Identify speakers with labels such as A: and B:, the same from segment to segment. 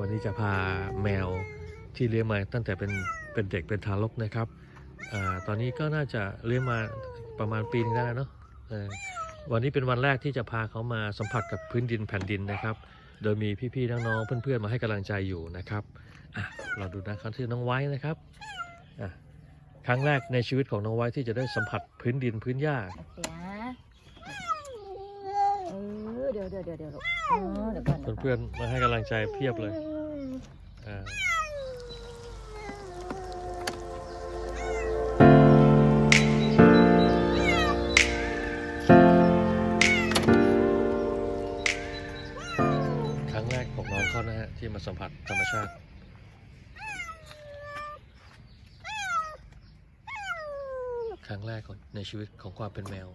A: วันนี้จะพาแมวที่เลี้ยงมาตั้งแต่เป็นเป็นเด็กเป็นทารกนะครับอตอนนี้ก็น่าจะเลี้ยงมาประมาณปีนึงได้แล้วเนาะวันนี้เป็นวันแรกที่จะพาเขามาสัมผัสกับพื้นดินแผ่นดินนะครับ โดยมีพี่ๆน้องๆเพื่อนๆมาให้กำลังใจอยู่นะครับเราดูนะครับที่อน้องไว้นะครับครั้งแรกในชีวิตของน้องไว้ที่จะได้สัมผัสพื้นดินพื้นหญ้า
B: ดี๋ยวเดี๋ยวเดี๋ยวเดี๋ยวลูกเออเดี๋ยวก่อนดี๋ยวก่
A: เพื่อนๆมาให้กำลังใจเพียบเลยอ่าครั้งแรกของน้องเขานะฮะที่มาสัมผัสธรรมชาติครั้งแรกของในชีวิตของความเป็นแมว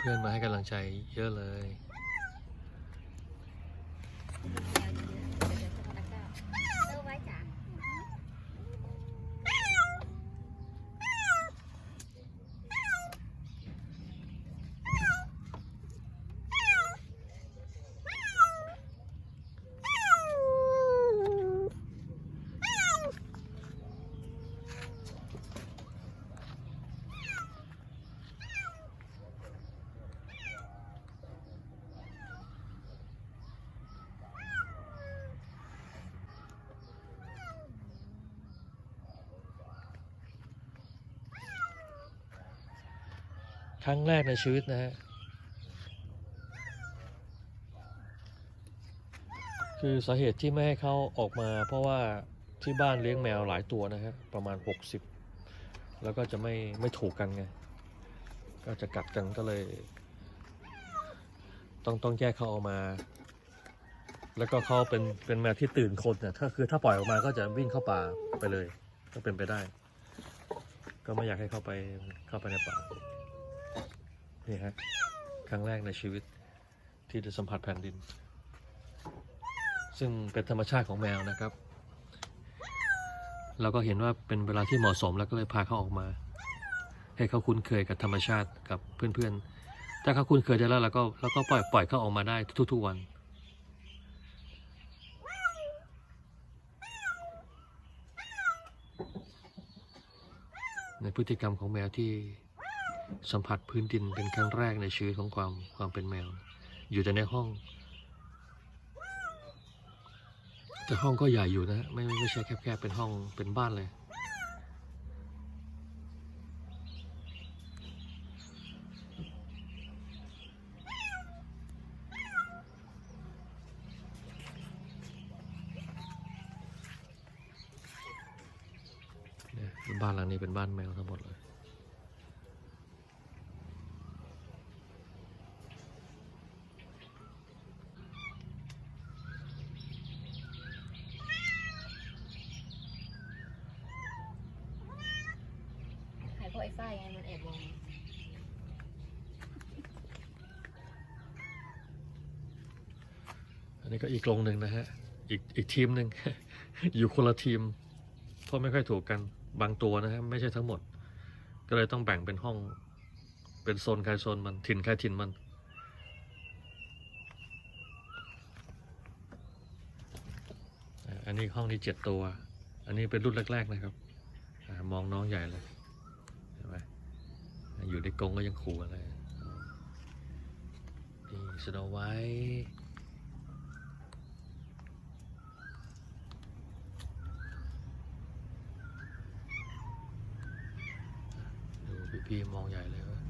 A: เพื่อนๆมาให้กำลังใจเยอะเลย
B: เอาไว้จ้ะ
A: ครั้งแรกในชีวิตนะฮะคือสาเหตุที่ไม่ให้เขาออกมา เพราะว่าที่บ้านเลี้ยงแมวหลายตัวนะฮะประมาณ 60 แล้วก็จะไม่ไม่ถูกกันไง ก็จะกัดกันก็เลย ต้องต้องแยกเขาออกมา แล้วก็เขาเป็นเป็นแมวที่ตื่นคนเนี่ยถ้าคือถ้าปล่อยออกมาก็จะวิ่งเข้าป่าไปเลย ก็เป็นไปได้ ก็ไม่อยากให้เข้าไปเข้าไปในป่า นี่ฮะ ครั้งแรกในชีวิตที่ได้สัมผัสแผ่นดิน ซึ่งเป็นธรรมชาติของแมวนะครับ เราก็เห็นว่าเป็นเวลาที่เหมาะสมแล้วก็เลยพาเขาออกมา ให้เขาคุ้นเคยกับธรรมชาติกับเพื่อนๆ ถ้าเขาคุ้นเคยได้แล้วเราก็เราก็ปล่อยปล่อยเขาออกมาได้ทุกๆวันในพฤติกรรมของแมวที่ สัมผัสพื้นดินเป็นครั้งแรกในชีวิตของความความเป็นแมว อยู่แต่ในห้อง แต่ห้องก็ใหญ่อยู่นะ ไม่ไม่ไม่ใช่แคบๆเป็นห้องเป็นบ้านเลย บ้านหลังนี้เป็นบ้านแมวทั้งหมดเลย
B: หายพวก ไอ้ฝ้ายไงมันแอบมอง
A: อันนี้ก็อีกกรงหนึ่งนะฮะ อีกอีกทีมหนึ่ง อยู่คนละทีมเพราะไม่ค่อยถูกกันบางตัวนะฮะไม่ใช่ทั้งหมด ก็เลยต้องแบ่งเป็นห้อง เป็นโซนใครโซนมันถิ่นใครถิ่นมันอันนี้ห้องนี้เจ็ดตัว อันนี้เป็นรุ่นแรก ๆ นะครับอมองน้องใหญ่เลย อยู่ในกรงก็ยังขู่อะไรนี่สโนไวท์ดูพี่พี่ๆมองใหญ่เลยว่า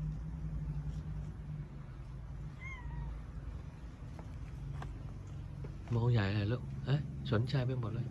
A: มองใหญ่เลยลูกเอ๊ะสนใจไปหมดเลย